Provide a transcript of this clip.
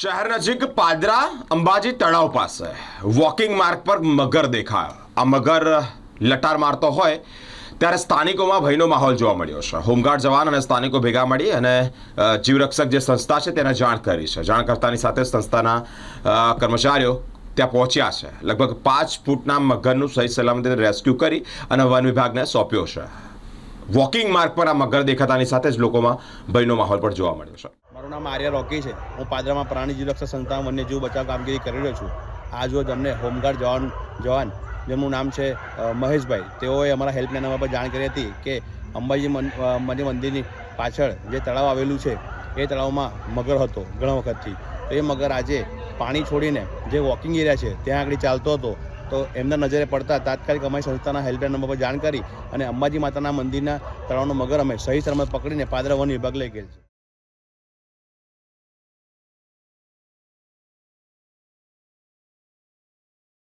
શહેર નજીક પાદરા અંબાજી તળાવ પાસે વોકિંગ માર્ગ પર મગર દેખાયો. આ મગર લટાર મારતો હોય ત્યારે સ્થાનિકોમાં ભયનો માહોલ જોવા મળ્યો છે. હોમગાર્ડ જવાન અને સ્થાનિકો ભેગા મળી અને જીવરક્ષક જે સંસ્થા છે તેને જાણ કરી છે. જાણ કરતાની સાથે સંસ્થાના કર્મચારીઓ ત્યાં પહોંચ્યા છે. લગભગ પાંચ ફૂટના મગરનું સહી સલામતી રેસ્ક્યુ કરી અને વન વિભાગને સોંપ્યો છે. વોકિંગ માર્ગ પર આ મગર દેખાતાની સાથે જ લોકોમાં ભયનો માહોલ પણ જોવા મળ્યો છે. મારું નામ આર્ય રોકી છે. હું પાદરામાં પ્રાણી જીવરક્ષક સંસ્થા વન્યજીવ બચાવ કામગીરી કરી રહ્યો છું. આ જો અમને હોમગાર્ડ જવાન જવાન, જેમનું નામ છે મહેશભાઈ, તેઓએ અમારા હેલ્પલાઇન નંબર પર જાણ કરી હતી કે અંબાજી મન- મંદિરની પાછળ જે તળાવ આવેલું છે, એ તળાવમાં મગર હતો ઘણા વખતથી. તો એ મગર આજે પાણી છોડીને જે વોકિંગ એરિયા છે, ત્યાં આગળ ચાલતો હતો. તો એમના નજરે પડતા તાત્કાલિક અમારી સંસ્થાના હેલ્પલાઇન નંબર પર જાણ કરી અને અંબાજી માતાના મંદિરના તળાવનો મગર અમે સહી સલામત પકડીને પાદરા વન વિભાગ લઈ ગયેલ છે.